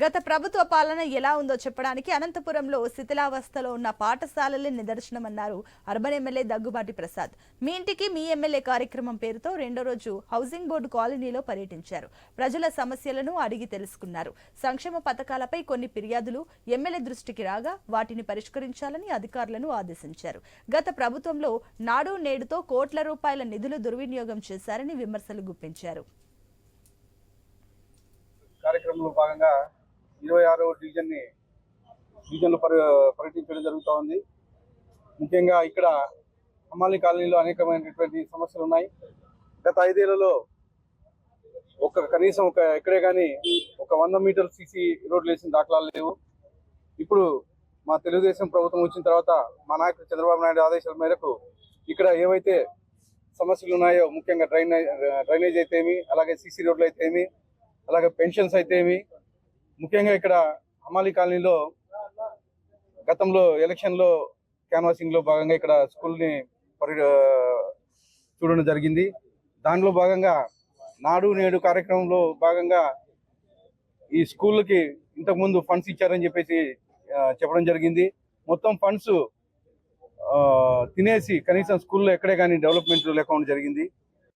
గత ప్రభుత్వ పాలన ఎలా ఉందో చెప్పడానికి అనంతపురంలో శిథిలావస్థలో ఉన్న పాఠశాలలే నిదర్శనమన్నారు అర్బన్ ఎమ్మెల్యే దగ్గుబాటి ప్రసాద్. మీ ఇంటికి మీ ఎమ్మెల్యే కార్యక్రమం పేరుతో రెండో రోజు హౌసింగ్ బోర్డు కాలనీలో పర్యటించారు. ప్రజల సమస్యలను అడిగి తెలుసుకున్నారు. సంక్షేమ పథకాలపై కొన్ని ఫిర్యాదులు ఎమ్మెల్యే దృష్టికి రాగా వాటిని పరిష్కరించాలని అధికారులను ఆదేశించారు. గత ప్రభుత్వంలో నాడు నేడుతో కోట్ల రూపాయల నిధులు దుర్వినియోగం చేశారని విమర్శలు గుప్పించారు. కార్యక్రమంలో భాగంగా ఇరవై ఆరో డివిజన్ని డివిజన్లో పర్యటించడం జరుగుతూ ఉంది. ముఖ్యంగా ఇక్కడ అమ్మాలి కాలనీలో అనేకమైనటువంటి సమస్యలు ఉన్నాయి. గత ఐదేళ్ళలో ఒక కనీసం ఒక ఎక్కడే కానీ ఒక వంద మీటర్ సీసీ రోడ్లు వేసిన దాఖలాలు లేవు. ఇప్పుడు మా తెలుగుదేశం ప్రభుత్వం వచ్చిన తర్వాత మా నాయకుడు చంద్రబాబు నాయుడు ఆదేశాల మేరకు ఇక్కడ ఏవైతే సమస్యలు ఉన్నాయో ముఖ్యంగా డ్రైనేజ్ డ్రైనేజ్ అయితే ఏమి అలాగే సీసీ రోడ్లు అయితే ఏమి అలాగే పెన్షన్స్ అయితే ఏమి ముఖ్యంగా ఇక్కడ అమాలి కాలనీలో గతంలో ఎలక్షన్లో క్యాన్వాసింగ్లో భాగంగా ఇక్కడ స్కూల్ని పరి చూడడం జరిగింది. దానిలో భాగంగా నాడు నేడు కార్యక్రమంలో భాగంగా ఈ స్కూల్కి ఇంతకుముందు ఫండ్స్ ఇచ్చారని చెప్పేసి చెప్పడం జరిగింది. మొత్తం ఫండ్స్ తినేసి కనీసం స్కూల్లో ఎక్కడే కానీ డెవలప్మెంట్ లేకుండా జరిగింది.